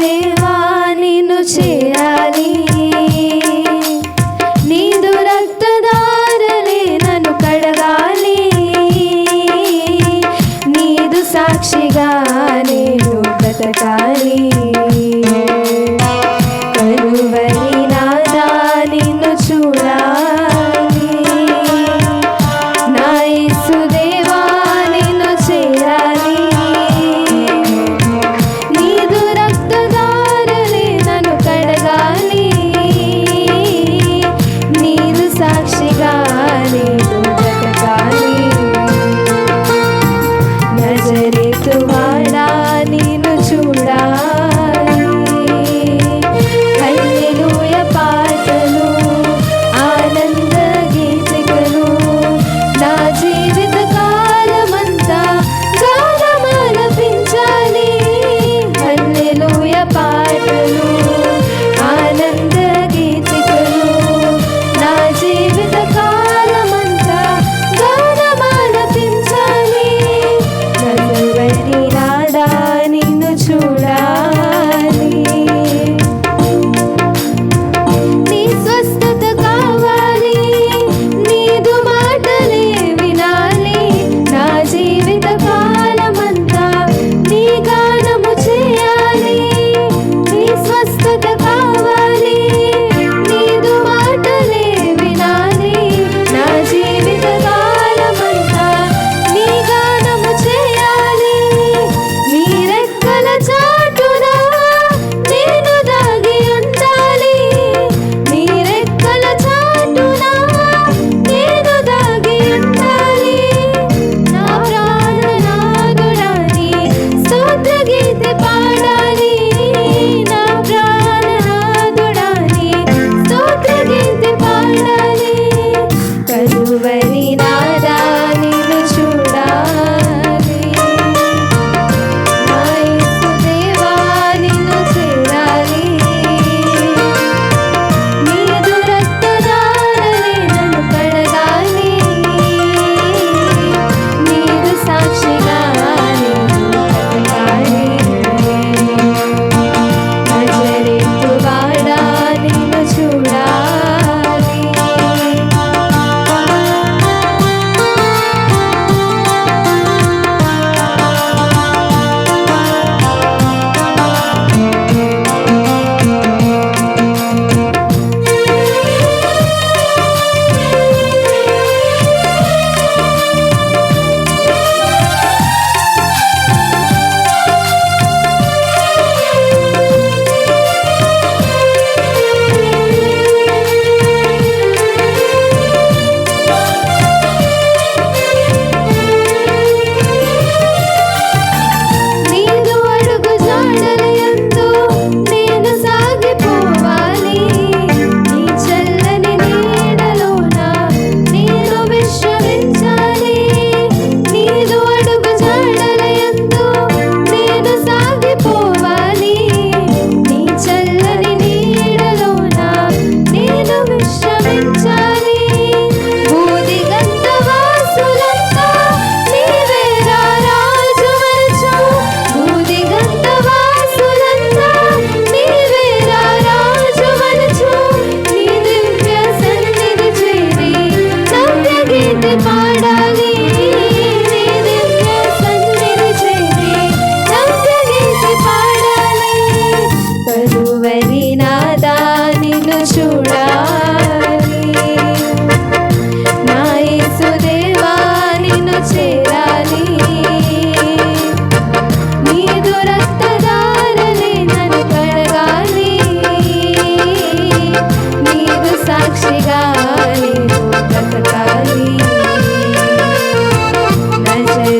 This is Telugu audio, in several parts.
దేవా నిన్ను చేరాలి. నీదు రక్తదారలే నన్ను కడగాలి. నీదు సాక్షిగా Still, I?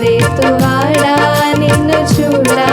రేతువాడా నిన్ను చూడా?